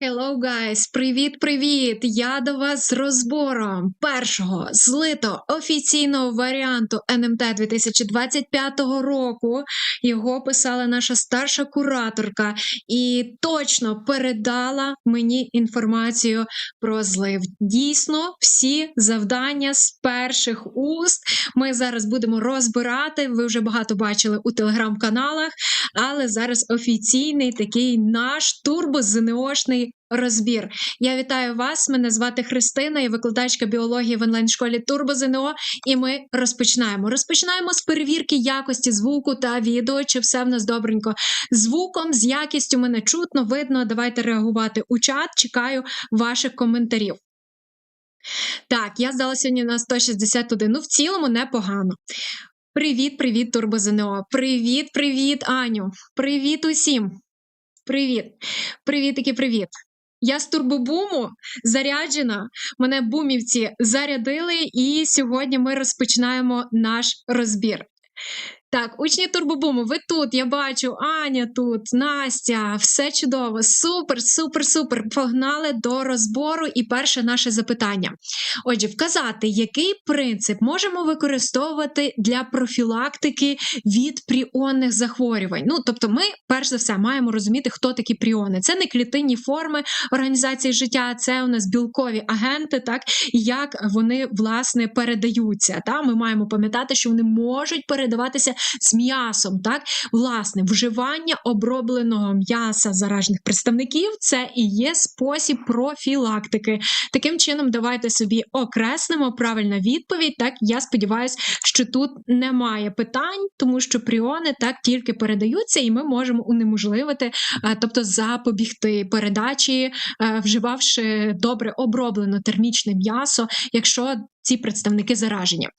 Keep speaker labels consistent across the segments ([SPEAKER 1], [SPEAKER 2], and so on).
[SPEAKER 1] Hello, guys! Привіт-привіт! Я до вас з розбором першого злито офіційного варіанту НМТ 2025 року. Його писала наша старша кураторка і точно передала мені інформацію про злив. Дійсно, всі завдання з перших уст ми зараз будемо розбирати. Ви вже багато бачили у телеграм-каналах, але зараз офіційний такий наш турбо-ЗНОшний розбір. Я вітаю вас. Мене звати Христина, я викладачка біології в онлайн-школі Турбо ЗНО. І ми розпочинаємо. Розпочинаємо з перевірки якості звуку та відео. Чи все в нас добренько звуком, з якістю мене чутно, видно. Давайте реагувати у чат. Чекаю ваших коментарів. Так, я здала сьогодні на 161. Ну, в цілому непогано. Привіт, привіт, Турбо ЗНО. Привіт, привіт, Аню. Привіт усім. Привіт. Привітики, привіт. Я з турбобуму заряджена. Мене бумівці зарядили, і сьогодні ми розпочинаємо наш розбір. Так, учні турбобуму, ви тут, я бачу, Аня тут, Настя, все чудово, супер, супер, супер. Погнали до розбору. І перше наше запитання. Отже, вказати, який принцип можемо використовувати для профілактики від пріонних захворювань. Ну, тобто, ми, перш за все, маємо розуміти, хто такі пріони. Це не клітинні форми організації життя, це у нас білкові агенти, так і як вони власне передаються. Та Ми маємо пам'ятати, що вони можуть передаватися з м'ясом. Так, власне, вживання обробленого м'яса заражених представників це і є спосіб профілактики. Таким чином, давайте собі окреслимо правильна відповідь. Так, я сподіваюся, що тут немає питань, тому що пріони так тільки передаються, і ми можемо унеможливити, е, тобто запобігти передачі, е, вживавши добре оброблене термічне м'ясо, якщо ці представники зараження.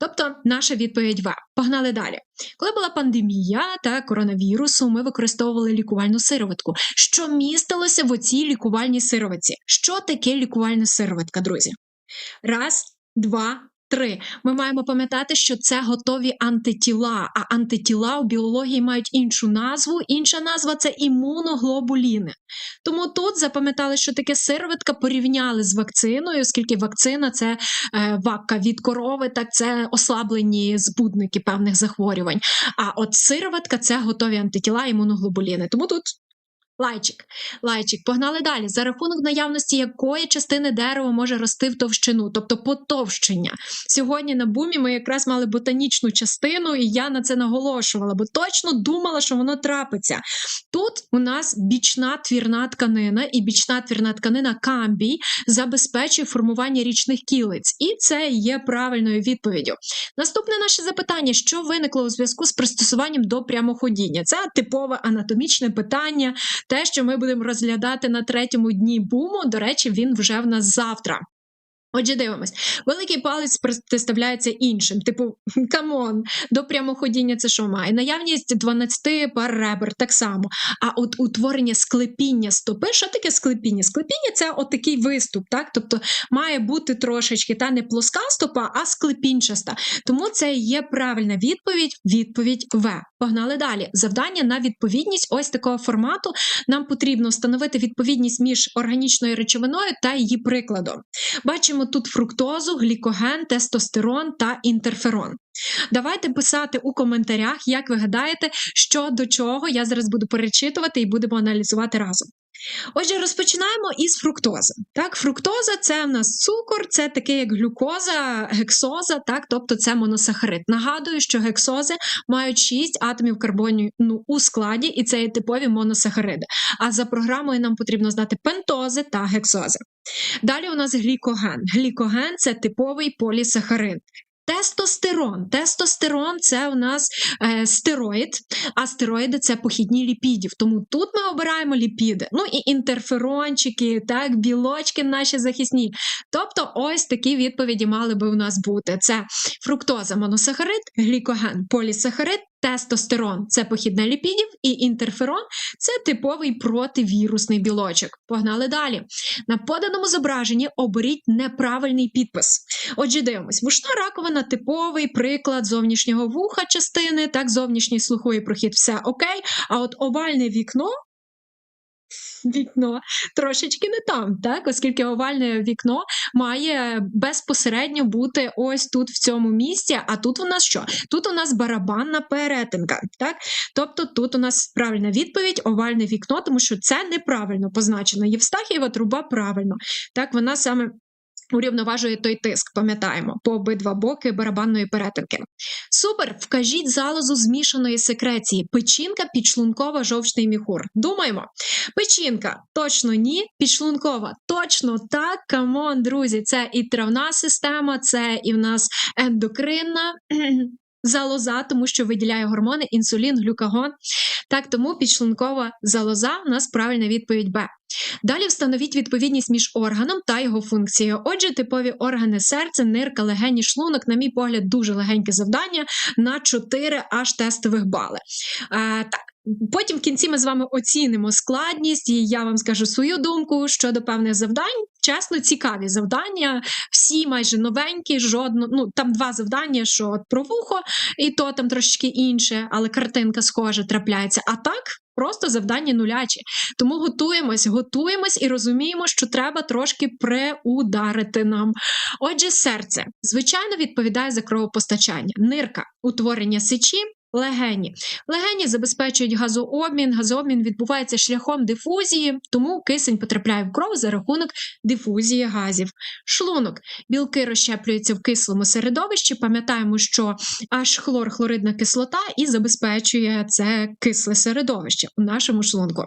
[SPEAKER 1] Тобто, наша відповідь В. Погнали далі. Коли була пандемія та коронавірусу, ми використовували лікувальну сироватку. Що містилося в оцій лікувальній сироватці? Що таке лікувальна сироватка, друзі? Раз, два, Три. Ми маємо пам'ятати, що це готові антитіла, а антитіла у біології мають іншу назву. Інша назва це імуноглобуліни. Тому тут запам'ятали, що таке сироватка порівняли з вакциною, оскільки вакцина це е, вакка від корови, так це ослаблені збудники певних захворювань. А от сироватка це готові антитіла імуноглобуліни. Тому тут Лайчик, лайчик, погнали далі. За рахунок наявності якої частини дерева може рости в товщину, тобто потовщення. Сьогодні на бумі ми якраз мали ботанічну частину, і я на це наголошувала, бо точно думала, що воно трапиться. Тут у нас бічна твірна тканина, і бічна твірна тканина камбій забезпечує формування річних кілиць. І це є правильною відповіддю. Наступне наше запитання: що виникло у зв'язку з пристосуванням до прямоходіння? Це типове анатомічне питання. Те, що ми будемо розглядати на третьому дні буму, до речі, він вже в нас завтра. Отже, дивимось, великий палець представляється іншим. Типу, камон, до прямоходіння це що має? Наявність 12 пар ребер, так само. А от утворення склепіння стопи, що таке склепіння? Склепіння це отакий виступ, так? Тобто має бути трошечки та не плоска стопа, а склепінчаста. Тому це є правильна відповідь. Відповідь В. Погнали далі. Завдання на відповідність ось такого формату. Нам потрібно встановити відповідність між органічною речовиною та її прикладом. Бачимо тут фруктозу, глікоген, тестостерон та інтерферон. Давайте писати у коментарях, як ви гадаєте, що до чого я зараз буду перечитувати і будемо аналізувати разом. Отже, розпочинаємо із фруктози. Так, Фруктоза це в нас цукор, це таке як глюкоза, гексоза, так, тобто це моносахарид. Нагадую, що гексози мають 6 атомів карбону ну, у складі, і це є типові моносахариди. А за програмою нам потрібно знати пентози та гексози. Далі у нас глікоген. Глікоген це типовий полісахарид. Тестостерон. Тестостерон це у нас е, стероїд, а стероїди це похідні ліпідів. Тому тут ми обираємо ліпіди. Ну і інтерферончики, так, білочки наші захисні. Тобто, ось такі відповіді мали би у нас бути: це фруктоза, моносахарид, глікоген, полісахарид, Тестостерон це похідне ліпідів, і інтерферон це типовий противірусний білочок. Погнали далі. На поданому зображенні оберіть неправильний підпис. Отже, дивимось, вушна раковина типовий приклад зовнішнього вуха частини, так, зовнішній слуховий прохід, все окей. А от овальне вікно вікно трошечки не там, так? Оскільки овальне вікно має безпосередньо бути ось тут в цьому місці. А тут у нас що? Тут у нас барабанна перетинка. Так? Тобто тут у нас правильна відповідь овальне вікно, тому що це неправильно позначено. Євстахієва труба правильно. Так, вона саме. Урівноважує той тиск, пам'ятаємо, по обидва боки барабанної перетинки. Супер! Вкажіть залозу змішаної секреції. Печінка, підшлункова, жовчний міхур. Думаємо. Печінка точно ні. Підшлункова точно так. Камон, друзі, це і травна система, це і в нас ендокринна залоза, тому що виділяє гормони, інсулін, глюкагон. Так, тому підшлункова залоза у нас правильна відповідь Б. Далі встановіть відповідність між органом та його функцією. Отже, типові органи серця, нирка, легені, шлунок, на мій погляд, дуже легеньке завдання на 4 аж тестових бали. Е, так. Потім в кінці ми з вами оцінимо складність, і я вам скажу свою думку щодо певних завдань. Чесно, цікаві завдання, всі майже новенькі, жодно. Ну там два завдання, що от про вухо, і то там трошечки інше, але картинка схожа трапляється. А так. Просто завдання нулячі. Тому готуємось, готуємось і розуміємо, що треба трошки преударити нам. Отже, серце, звичайно, відповідає за кровопостачання, нирка, утворення сечі, легені. Легені забезпечують газообмін. Газообмін відбувається шляхом дифузії, тому кисень потрапляє в кров за рахунок дифузії газів. Шлунок. Білки розщеплюються в кислому середовищі. Пам'ятаємо, що аж хлор, хлоридна кислота і забезпечує це кисле середовище у нашому шлунку.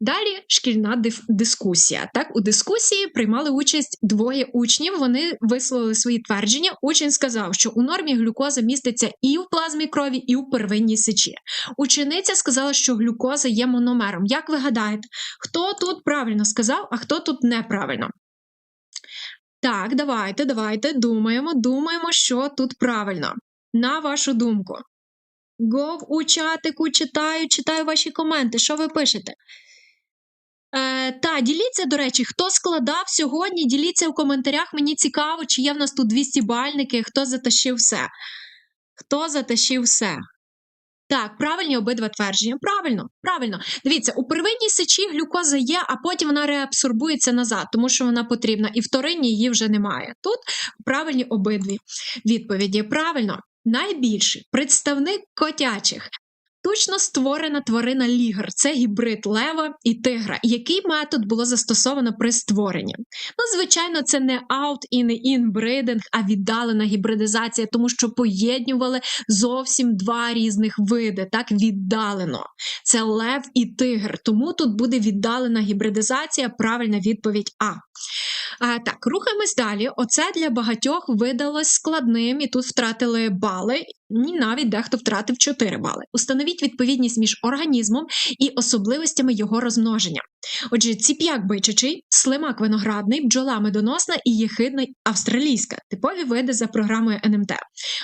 [SPEAKER 1] Далі шкільна дискусія. Так, у дискусії приймали участь двоє учнів. Вони висловили свої твердження. Учень сказав, що у нормі глюкоза міститься і в плазмі крові, і в первинній сечі. Учениця сказала, що глюкоза є мономером. Як ви гадаєте, хто тут правильно сказав, а хто тут неправильно? Так, давайте, давайте думаємо, думаємо, що тут правильно. На вашу думку. Гов у чатику читаю, читаю ваші коменти. Що ви пишете? Е, та, діліться, до речі, хто складав сьогодні, діліться в коментарях. Мені цікаво, чи є в нас тут 200 бальники, хто затащив все. Хто затащив все? Так, правильні обидва твердження. Правильно, правильно. Дивіться, у первинній сечі глюкоза є, а потім вона реабсорбується назад, тому що вона потрібна, і вторинній її вже немає. Тут правильні обидві відповіді. Правильно, найбільший представник котячих. Штучно створена тварина лігр це гібрид лева і тигра. Який метод було застосовано при створенні? Ну, звичайно, це не аут і не інбридинг, а віддалена гібридизація, тому що поєднювали зовсім два різних види. Так, віддалено. Це лев і тигр. Тому тут буде віддалена гібридизація. Правильна відповідь А. А, Так, рухаємось далі. Оце для багатьох видалось складним, і тут втратили бали. І навіть дехто втратив 4 бали. Установіть відповідність між організмом і особливостями його розмноження. Отже, ціп'як бичачий, слимак виноградний, бджола медоносна і єхидна австралійська типові види за програмою НМТ.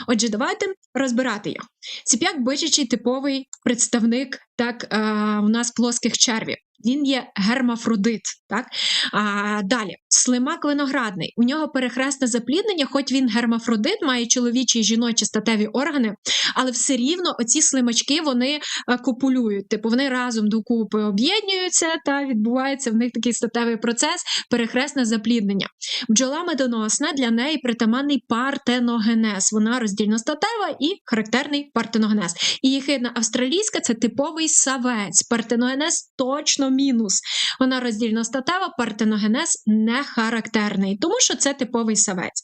[SPEAKER 1] Отже, давайте розбирати їх. Ціп'як бичачий типовий представник так, е, у нас плоских червів. Він є гермафродит. Так? А, Далі, слимак виноградний. У нього перехресне запліднення, хоч він гермафродит, має чоловічі і жіночі статеві органи, але все рівно оці слимачки вони е, копулюють. Типу вони разом докупи об'єднуються та відбувається в них такий статевий процес, перехресне запліднення. Бджола медоносна для неї притаманний партеногенез. Вона роздільностатева і характерний партеногенез. І єхидна австралійська це типовий савець. Партеногенез точно мінус. Вона роздільностатева, партеногенез не характерний, тому що це типовий савець.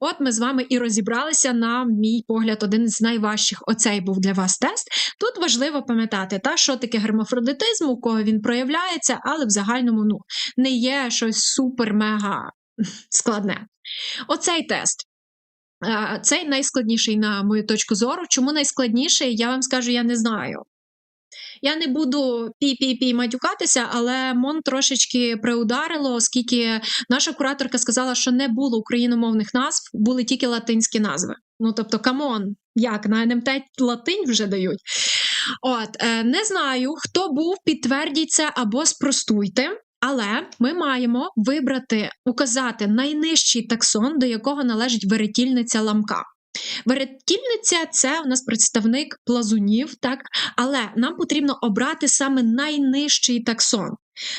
[SPEAKER 1] От ми з вами і розібралися, на мій погляд, один з найважчих. Оцей був для вас тест. Тут важливо пам'ятати, та, що таке гермафродитизм, у кого він проявляється, але в загальному ну, не є щось супер-мега складне. Оцей тест. Е, Цей найскладніший, на мою точку зору. Чому найскладніший? Я вам скажу, я не знаю. Я не буду пі-пі-пі матюкатися, але МОН трошечки приударило, оскільки наша кураторка сказала, що не було україномовних назв, були тільки латинські назви. Ну тобто, камон, як на НМТ латинь вже дають. От е, не знаю, хто був, підтвердіть це або спростуйте. Але ми маємо вибрати, указати найнижчий таксон, до якого належить веретільниця ламка. Веретільниця це у нас представник плазунів, так але нам потрібно обрати саме найнижчий таксон.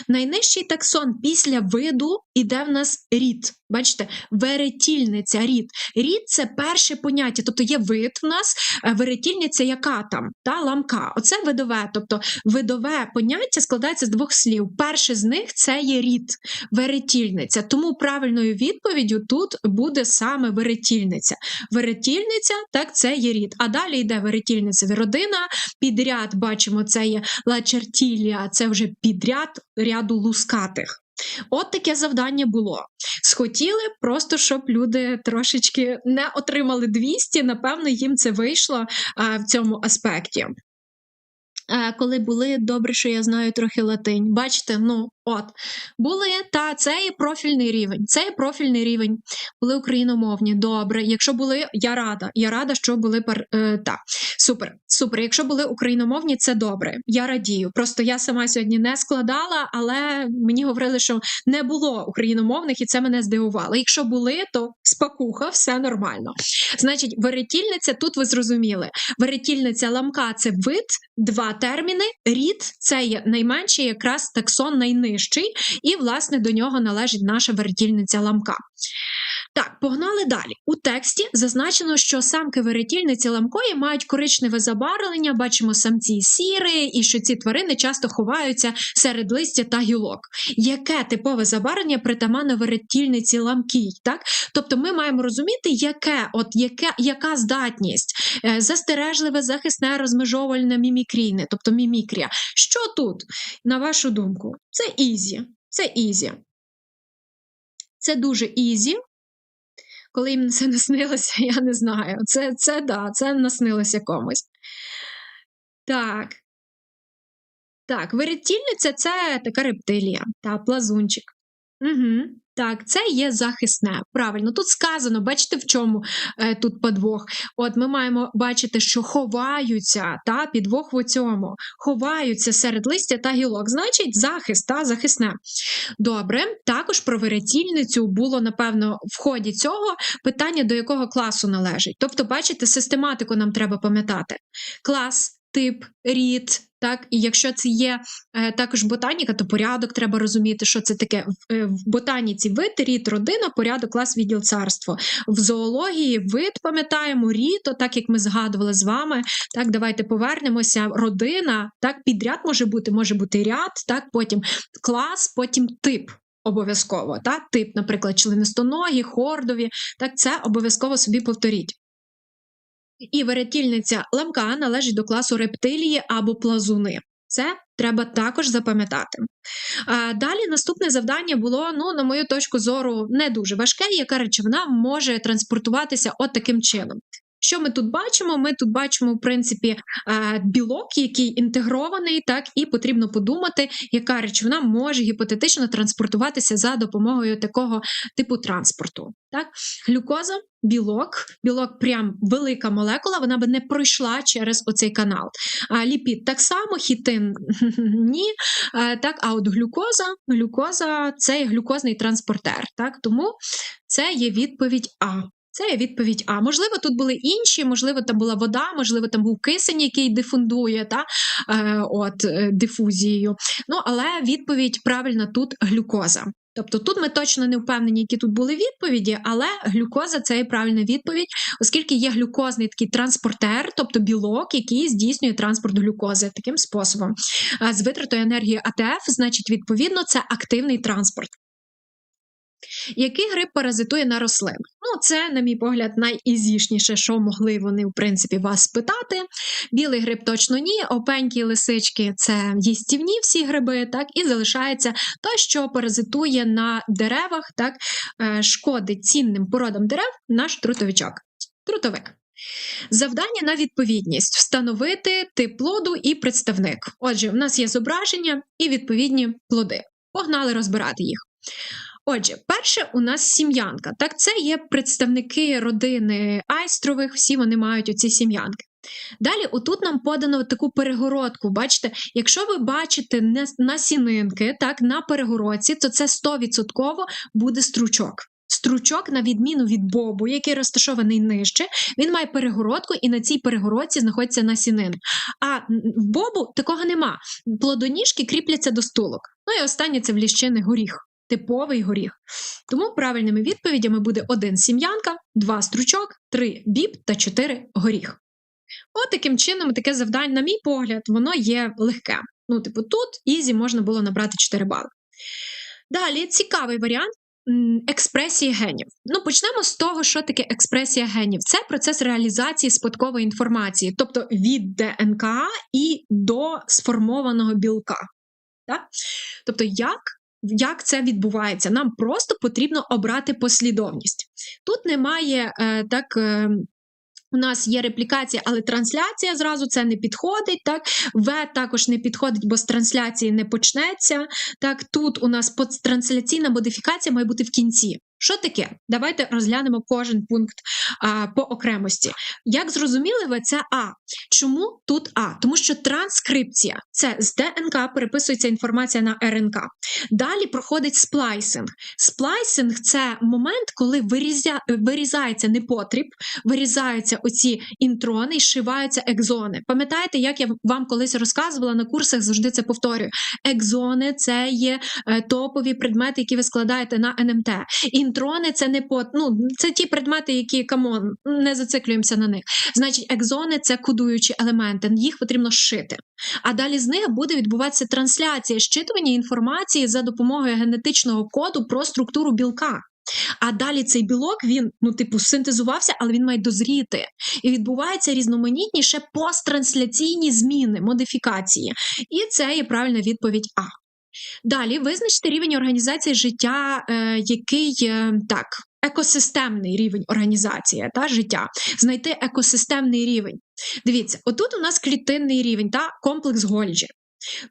[SPEAKER 1] Найнижчий таксон після виду іде в нас рід. Бачите, веретільниця, рід. Рід це перше поняття, тобто є вид в нас, е, веретільниця яка там, та ламка. Оце видове. Тобто видове поняття складається з двох слів. Перше з них це є рід, веретільниця. Тому правильною відповіддю тут буде саме веретільниця. Веретільниця, так, це є рід. А далі йде веретільниця родина. Підряд бачимо, це є лачертілія, це вже підряд ряду лускатих. От таке завдання було. Схотіли просто, щоб люди трошечки не отримали 200, напевно, їм це вийшло а, в цьому аспекті. А, Коли були добре, що я знаю трохи латинь. Бачите, ну от були та це є профільний рівень. Це є профільний рівень. Були україномовні. Добре. Якщо були, я рада. Я рада, що були пар... е, та супер. Супер. Якщо були україномовні, це добре. Я радію. Просто я сама сьогодні не складала, але мені говорили, що не було україномовних, і це мене здивувало. Якщо були, то спокуха, все нормально. Значить, веретільниця, тут ви зрозуміли. Веретільниця ламка це вид, два терміни. Рід це є найменший, якраз таксон найнижчий, і, власне, до нього належить наша вертільниця ламка. Так, погнали далі. У тексті зазначено, що самки веретільниці ламкої мають коричневе забарвлення, бачимо самці сіри, і що ці тварини часто ховаються серед листя та гілок. Яке типове забарвлення притаманне веретільниці ламкій? Так? Тобто ми маємо розуміти, яке, от яке, яка здатність, е, застережливе, захисне, розмежовувальне, мімікрійне, тобто мімікрія. Що тут, на вашу думку? Це ізі. Це ізі. Це дуже ізі. Коли їм це наснилося, я не знаю. Це, це да, це наснилося комусь. Так. Так, веретільниця це така рептилія та плазунчик. Угу. Так, це є захисне. Правильно, тут сказано, бачите, в чому е, тут подвох. От ми маємо бачити, що ховаються та підвох в цьому, ховаються серед листя та гілок. Значить, захист та захисне. Добре, також про веретільницю було, напевно, в ході цього питання, до якого класу належить. Тобто, бачите, систематику нам треба пам'ятати. Клас. Тип, рід, так, і якщо це є е, також ботаніка, то порядок треба розуміти, що це таке. В, е, в ботаніці вид, рід, родина, порядок, клас, відділ, царство. В зоології вид, пам'ятаємо, рід, так як ми згадували з вами. Так, давайте повернемося. Родина, так, підряд може бути, може бути ряд, так, потім клас, потім тип. Обов'язково, так, тип, наприклад, членистоногі, хордові, так, це обов'язково собі повторіть. І веретільниця ламка належить до класу рептилії або плазуни. Це треба також запам'ятати. Далі наступне завдання було, ну, на мою точку зору, не дуже важке, яка речовина може транспортуватися от таким чином. Що ми тут бачимо? Ми тут бачимо, в принципі, білок, який інтегрований, так, і потрібно подумати, яка речовина може гіпотетично транспортуватися за допомогою такого типу транспорту. Так? Глюкоза, білок, білок прям велика молекула, вона би не пройшла через оцей канал. А ліпід так само, хітин ні. Так, А от глюкоза, глюкоза це глюкозний транспортер. Так? Тому це є відповідь А. Це є відповідь А. Можливо, тут були інші, можливо, там була вода, можливо, там був кисень, який дифундує та, е, от, е, дифузією. Ну, але відповідь правильна тут глюкоза. Тобто тут ми точно не впевнені, які тут були відповіді, але глюкоза це є правильна відповідь, оскільки є глюкозний такий транспортер, тобто білок, який здійснює транспорт глюкози таким способом. З витратою енергії АТФ, значить, відповідно, це активний транспорт. Який гриб паразитує на рослинах? Ну, це, на мій погляд, найізішніше, що могли вони, в принципі, вас спитати. Білий гриб точно ні, опенькі лисички це їстівні всі гриби, так, і залишається той, що паразитує на деревах, так, е, шкодить цінним породам дерев наш трутовичок. Трутовик. Завдання на відповідність встановити тип плоду і представник. Отже, у нас є зображення і відповідні плоди. Погнали розбирати їх. Отже, перше у нас сім'янка. Так, це є представники родини айстрових, всі вони мають оці сім'янки. Далі, отут нам подано таку перегородку. Бачите, якщо ви бачите насінинки так, на перегородці, то це 100% буде стручок. Стручок, на відміну від бобу, який розташований нижче, він має перегородку, і на цій перегородці знаходиться насінин. А в бобу такого нема. Плодоніжки кріпляться до стулок. Ну і останнє це в ліщини горіх, типовий горіх. Тому правильними відповідями буде один сім'янка, два стручок, три біб та чотири горіх. От таким чином, таке завдання, на мій погляд, воно є легке. Ну, типу, тут ізі можна було набрати 4 бали. Далі цікавий варіант експресії генів. Ну, почнемо з того, що таке експресія генів. Це процес реалізації спадкової інформації, тобто від ДНК і до сформованого білка. Так? Тобто, як, як це відбувається? Нам просто потрібно обрати послідовність. Тут немає е, так. Е, у нас є реплікація, але трансляція зразу це не підходить. Так, В також не підходить, бо з трансляції не почнеться. Так, тут у нас подтрансляційна модифікація має бути в кінці. Що таке? Давайте розглянемо кожен пункт а, по окремості. Як зрозуміли ви, це А. Чому тут А? Тому що транскрипція це з ДНК переписується інформація на РНК. Далі проходить сплайсинг. Сплайсинг це момент, коли вирізя, вирізається непотріб, вирізаються оці інтрони і шиваються екзони. Пам'ятаєте, як я вам колись розказувала на курсах, завжди це повторюю. Екзони це є е, топові предмети, які ви складаєте на НМТ. Інтрони це не по ну, це ті предмети, які камон, не зациклюємося на них. Значить, екзони це кодуючі елементи, їх потрібно шити. А далі з них буде відбуватися трансляція, щитування інформації за допомогою генетичного коду про структуру білка. А далі цей білок він, ну, типу, синтезувався, але він має дозріти. І відбуваються різноманітні ще посттрансляційні зміни, модифікації. І це є правильна відповідь А. Далі визначити рівень організації життя, е, який е, так. Екосистемний рівень організації та життя, знайти екосистемний рівень. Дивіться, отут у нас клітинний рівень та комплекс Гольджі.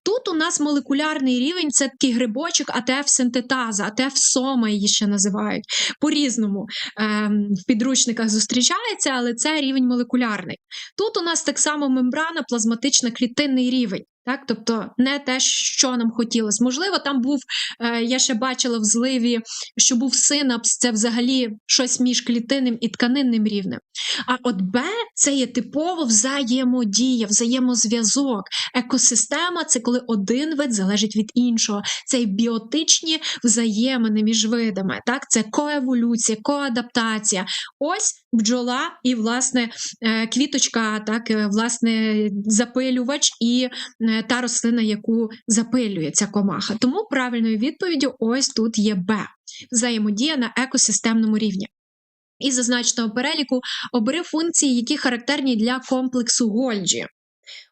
[SPEAKER 1] Тут у нас молекулярний рівень це такий грибочок АТФ-синтетаза, АТФ-сома її ще називають. По-різному ем, в підручниках зустрічається, але це рівень молекулярний. Тут у нас так само мембрана, плазматична клітинний рівень. Так, тобто не те, що нам хотілося. Можливо, там був, е, я ще бачила в зливі, що був синапс, це взагалі щось між клітинним і тканинним рівнем. А от Б це є типово взаємодія, взаємозв'язок. Екосистема це коли один вид залежить від іншого. Це біотичні взаємини між видами. Так, Це коеволюція, коадаптація. Ось бджола і, власне, е, квіточка, так, е, власне, запилювач і е, та рослина, яку запилює ця комаха. Тому правильною відповіддю ось тут є Б. Взаємодія на екосистемному рівні. Із зазначеного переліку обери функції, які характерні для комплексу Гольджі.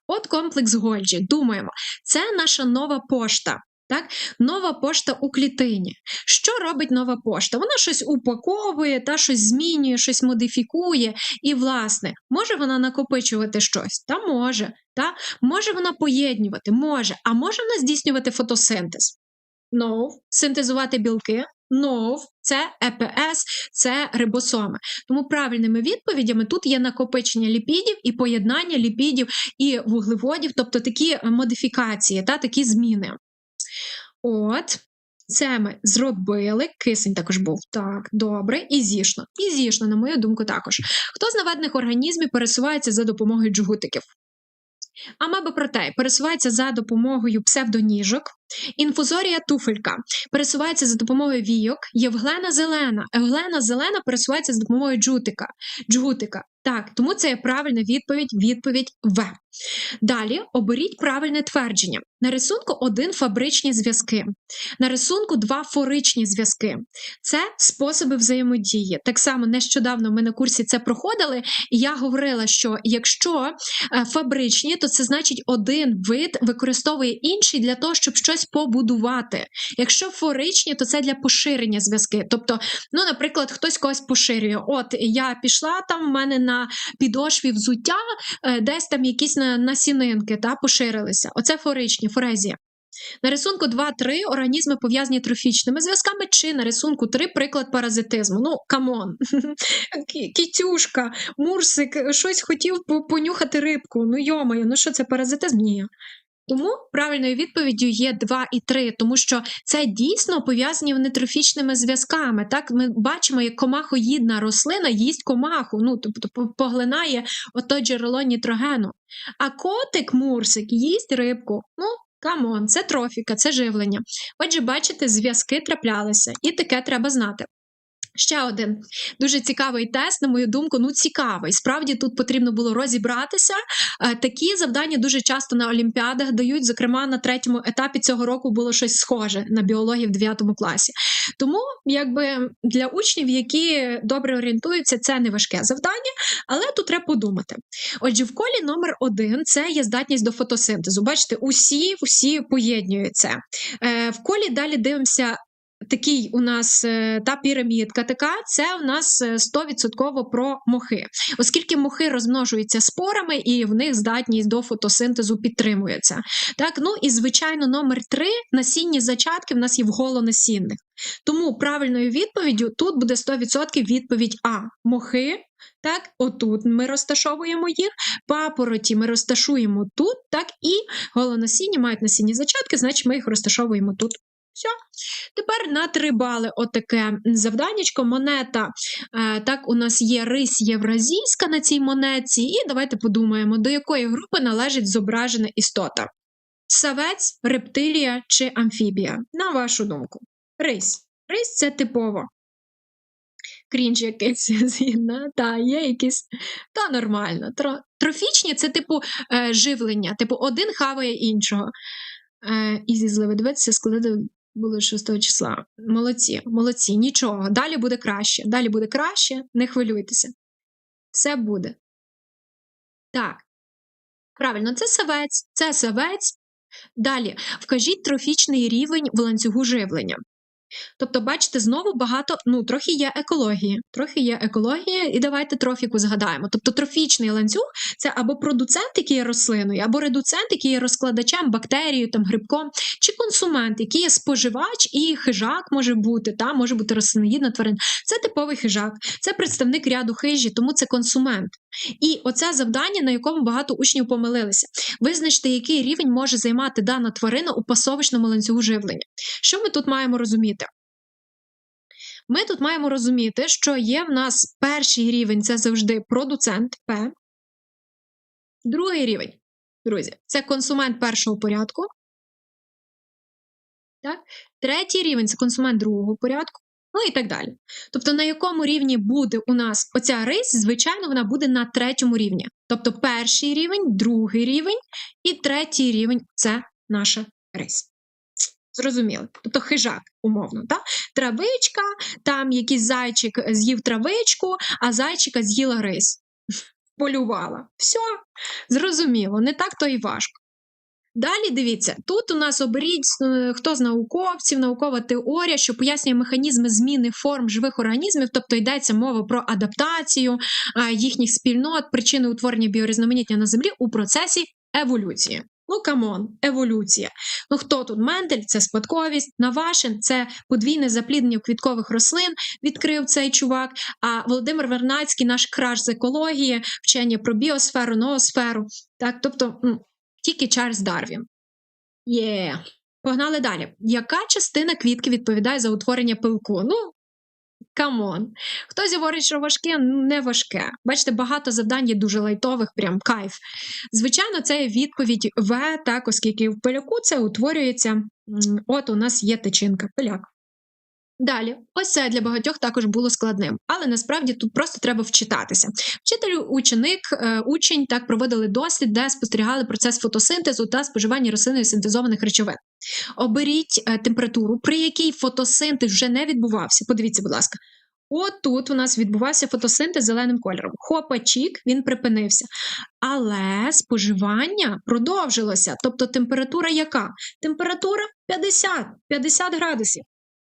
[SPEAKER 1] От комплекс Гольджі. Думаємо, це наша нова пошта. Так, нова пошта у клітині. Що робить нова пошта? Вона щось упаковує, та щось змінює, щось модифікує. І, власне, може вона накопичувати щось? Та може. Та? Може вона поєднувати, може, а може вона здійснювати фотосинтез? No. Синтезувати білки? No. Це ЕПС, це рибосоми. Тому правильними відповідями тут є накопичення ліпідів і поєднання ліпідів і вуглеводів, тобто такі модифікації, та, такі зміни. От, це ми зробили. Кисень також був. Так, добре, і зішно. І зішно, на мою думку, також. Хто з наведених організмів пересувається за допомогою джгутиків? Амеба протей пересувається за допомогою псевдоніжок, інфузорія туфелька пересувається за допомогою війок, євглена зелена. Евглена зелена пересувається за допомогою джутика. джгутика. Так, тому це є правильна відповідь, відповідь В. Далі оберіть правильне твердження. На рисунку один фабричні зв'язки, на рисунку два форичні зв'язки. Це способи взаємодії. Так само нещодавно ми на курсі це проходили, і я говорила, що якщо е, фабричні, то це значить один вид використовує інший для того, щоб щось побудувати. Якщо форичні, то це для поширення зв'язки. Тобто, ну, наприклад, хтось когось поширює. От я пішла там, в мене на підошві взуття, е, десь там якісь насінинки та, поширилися. Оце форичні, форезія. На рисунку 2-3 організми пов'язані трофічними зв'язками, чи на рисунку 3 приклад паразитизму. Ну, камон, кітюшка, мурсик, щось хотів понюхати рибку. Ну, йомаю, ну що це паразитизм? Ні. Тому правильною відповіддю є 2 і 3, тому що це дійсно пов'язані вони трофічними зв'язками. Так, ми бачимо, як комахоїдна рослина їсть комаху, ну тобто поглинає ото джерело нітрогену. А котик Мурсик їсть рибку. Ну, камон, це трофіка, це живлення. Отже, бачите, зв'язки траплялися, і таке треба знати. Ще один дуже цікавий тест, на мою думку, ну цікавий. Справді тут потрібно було розібратися. Е, Такі завдання дуже часто на олімпіадах дають. Зокрема, на третьому етапі цього року було щось схоже на біології в 9 класі. Тому, якби для учнів, які добре орієнтуються, це не важке завдання, але тут треба подумати. Отже, в колі номер один це є здатність до фотосинтезу. Бачите, усі, усі поєднуються. Е, В колі далі дивимося. Такий у нас е, та пірамідка така, це у нас е, 100% про мохи, оскільки мохи розмножуються спорами і в них здатність до фотосинтезу підтримується. Так, ну і звичайно, номер три насінні зачатки в нас є в голонасінних. Тому правильною відповіддю тут буде 100% відповідь А. Мохи. Так, отут ми розташовуємо їх, папороті ми розташуємо тут, так, і голонасіння мають насінні зачатки, значить ми їх розташовуємо тут. Все. Тепер на три бали отаке завданнячко. Монета. Е, так, у нас є рись євразійська на цій монетці, і давайте подумаємо, до якої групи належить зображена істота: савець, рептилія чи амфібія? На вашу думку. Рись. Рись це типово. Крінж якийсь згідно, та є якісь. Та нормально. Тро... Трофічні це типу е, живлення, типу один хаває іншого. Е, і зі зливи дивитися, складати було 6 числа. Молодці, молодці, нічого. Далі буде краще. Далі буде краще, не хвилюйтеся. Все буде. Так. Правильно, це савець, це савець. Далі вкажіть трофічний рівень в ланцюгу живлення. Тобто, бачите, знову багато, ну, трохи є екології, трохи є екологія, і давайте трофіку згадаємо. Тобто, трофічний ланцюг це або продуцент, який є рослиною, або редуцент, який є розкладачем, бактерією, там, грибком, чи консумент, який є споживач і хижак може бути, та, може бути рослиноїдна тварина. Це типовий хижак, це представник ряду хижі, тому це консумент. І оце завдання, на якому багато учнів помилилися. Визначте, який рівень може займати дана тварина у пасовищному ланцюгу живлення. Що ми тут маємо розуміти? Ми тут маємо розуміти, що є в нас перший рівень це завжди продуцент П. Другий рівень, друзі, це консумент першого порядку. Так? Третій рівень це консумент другого порядку. Ну і так далі. Тобто, на якому рівні буде у нас оця рись, звичайно, вона буде на третьому рівні. Тобто, перший рівень, другий рівень і третій рівень це наша рись. Зрозуміло. Тобто хижак, умовно, так? Травичка, там якийсь зайчик з'їв травичку, а зайчика з'їла рись. Полювала. Все, зрозуміло, не так то і важко. Далі дивіться, тут у нас оберіть е, хто з науковців, наукова теорія, що пояснює механізми зміни форм живих організмів, тобто йдеться мова про адаптацію їхніх спільнот, причини утворення біорізноманіття на землі у процесі еволюції. Ну, камон, еволюція. Ну хто тут? Мендель це спадковість, Навашин це подвійне запліднення квіткових рослин, відкрив цей чувак. А Володимир Вернацький, наш краш з екології, вчення про біосферу, ноосферу. Так, тобто тільки Чарльз Дарвін. Є. Погнали далі. Яка частина квітки відповідає за утворення пилку? Ну, камон. Хтось говорить, що важке, не важке. Бачите, багато завдань є дуже лайтових, прям кайф. Звичайно, це відповідь В, так, оскільки в пиляку це утворюється. От у нас є тичинка, пиляк. Далі, ось це для багатьох також було складним, але насправді тут просто треба вчитатися. Вчитель, ученик, е, учень так проводили дослід, де спостерігали процес фотосинтезу та споживання рослиною синтезованих речовин. Оберіть е, температуру, при якій фотосинтез вже не відбувався. Подивіться, будь ласка. От тут у нас відбувався фотосинтез зеленим кольором. Хопа, чік, він припинився. Але споживання продовжилося. Тобто температура яка? Температура 50, 50 градусів.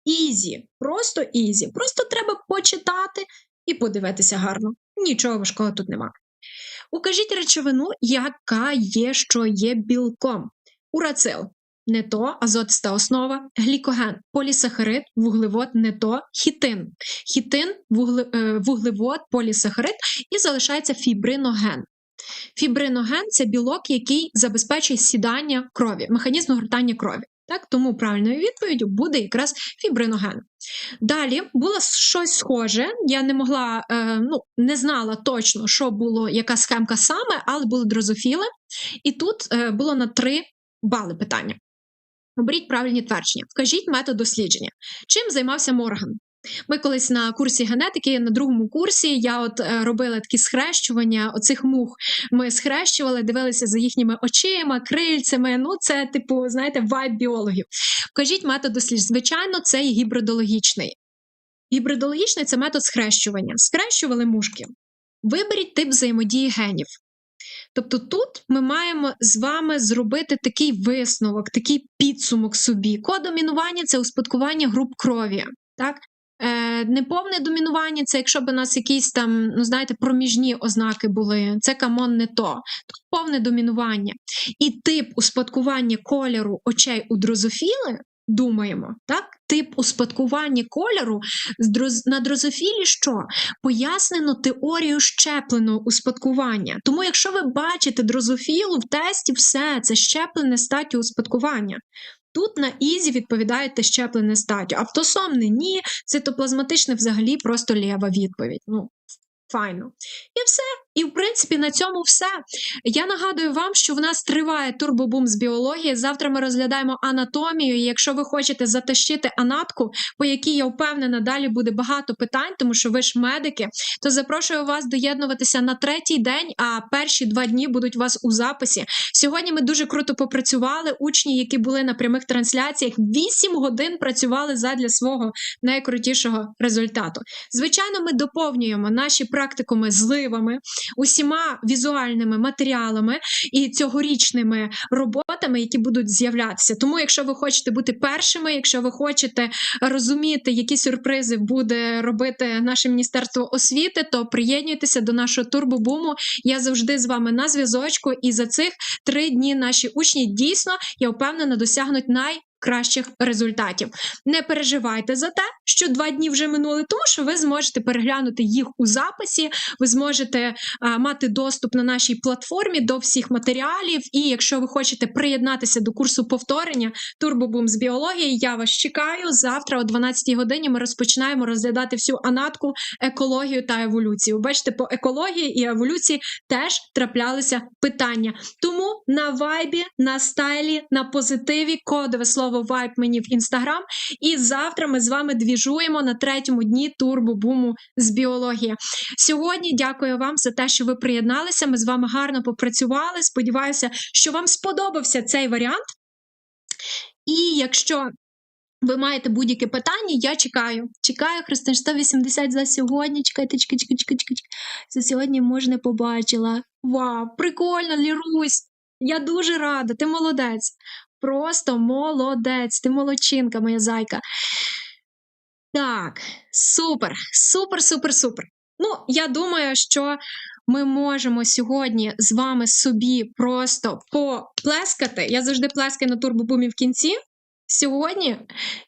[SPEAKER 1] Ізі, просто ізі. Просто треба почитати і подивитися гарно. Нічого важкого тут нема. Укажіть речовину, яка є, що є білком. Урацил не то, азотиста основа, глікоген, полісахарид, вуглевод не то, хітин. Хітин, е, вуглевод, полісахарид і залишається фібриноген. Фібриноген це білок, який забезпечує сідання крові, механізм гортання крові. Так, тому правильною відповіддю буде якраз фібриноген. Далі було щось схоже. Я не могла, е, ну не знала точно, що було, яка схемка саме, але були дрозофіли. І тут е, було на 3 бали питання. Оберіть правильні твердження. Вкажіть метод дослідження. Чим займався Морган? Ми колись на курсі генетики, на другому курсі, я от е, робила такі схрещування оцих мух. Ми схрещували, дивилися за їхніми очима, крильцями. Ну, це, типу, знаєте, вайб біологів. Вкажіть метод дослідження. Звичайно, це гібридологічний. Гібридологічний це метод схрещування. Схрещували мушки. Виберіть тип взаємодії генів. Тобто тут ми маємо з вами зробити такий висновок, такий підсумок собі. Кодомінування це успадкування груп крові. Так? Е, Неповне домінування це якщо б у нас якісь там, ну знаєте, проміжні ознаки були. Це камон не то. Тут повне домінування. І тип успадкування кольору очей у дрозофіли. Думаємо, так? Тип успадкування кольору на дрозофілі що? Пояснено теорію щепленого успадкування. Тому, якщо ви бачите дрозофілу в тесті, все це щеплене статтю успадкування. Тут на ізі відповідаєте щеплене статтю. Автосомне ні, цитоплазматичне взагалі просто лєва відповідь. Ну, файно. І все. І, в принципі, на цьому все. Я нагадую вам, що в нас триває турбобум з біології. Завтра ми розглядаємо анатомію. І якщо ви хочете затащити анатку, по якій я впевнена, далі буде багато питань, тому що ви ж медики, то запрошую вас доєднуватися на третій день, а перші два дні будуть у вас у записі. Сьогодні ми дуже круто попрацювали. Учні, які були на прямих трансляціях, 8 годин працювали задля свого найкрутішого результату. Звичайно, ми доповнюємо наші практикуми зливами усіма візуальними матеріалами і цьогорічними роботами, які будуть з'являтися. Тому, якщо ви хочете бути першими, якщо ви хочете розуміти, які сюрпризи буде робити наше міністерство освіти, то приєднуйтеся до нашого турбобуму. Я завжди з вами на зв'язочку, і за цих три дні наші учні дійсно я впевнена досягнуть най кращих результатів. Не переживайте за те, що два дні вже минули, тому що ви зможете переглянути їх у записі, ви зможете а, мати доступ на нашій платформі до всіх матеріалів. І якщо ви хочете приєднатися до курсу повторення Турбобум з біології, я вас чекаю. Завтра о 12 годині ми розпочинаємо розглядати всю анатку, екологію та еволюцію. Бачите, по екології і еволюції теж траплялися питання. Тому на вайбі, на стайлі, на позитиві кодове слово слово вайб мені в інстаграм. І завтра ми з вами двіжуємо на третьому дні турбобуму з біології. Сьогодні дякую вам за те, що ви приєдналися. Ми з вами гарно попрацювали. Сподіваюся, що вам сподобався цей варіант. І якщо ви маєте будь-які питання, я чекаю. Чекаю, Христин, 180 за сьогодні. Чекайте, чекайте, чекайте, чекайте. За сьогодні може не побачила. Вау, прикольно, Лірусь! Я дуже рада, ти молодець. Просто молодець, ти молодчинка, моя зайка. Так, супер, супер, супер, супер. Ну, я думаю, що ми можемо сьогодні з вами собі просто поплескати. Я завжди плескаю на турбобумі в кінці. Сьогодні,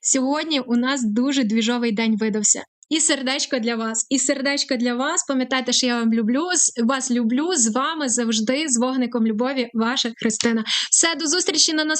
[SPEAKER 1] Сьогодні у нас дуже двіжовий день видався. І сердечко для вас, і сердечко для вас. Пам'ятайте, що я вам люблю, вас люблю з вами завжди, з вогником любові, ваша Христина. Все, до зустрічі на нас.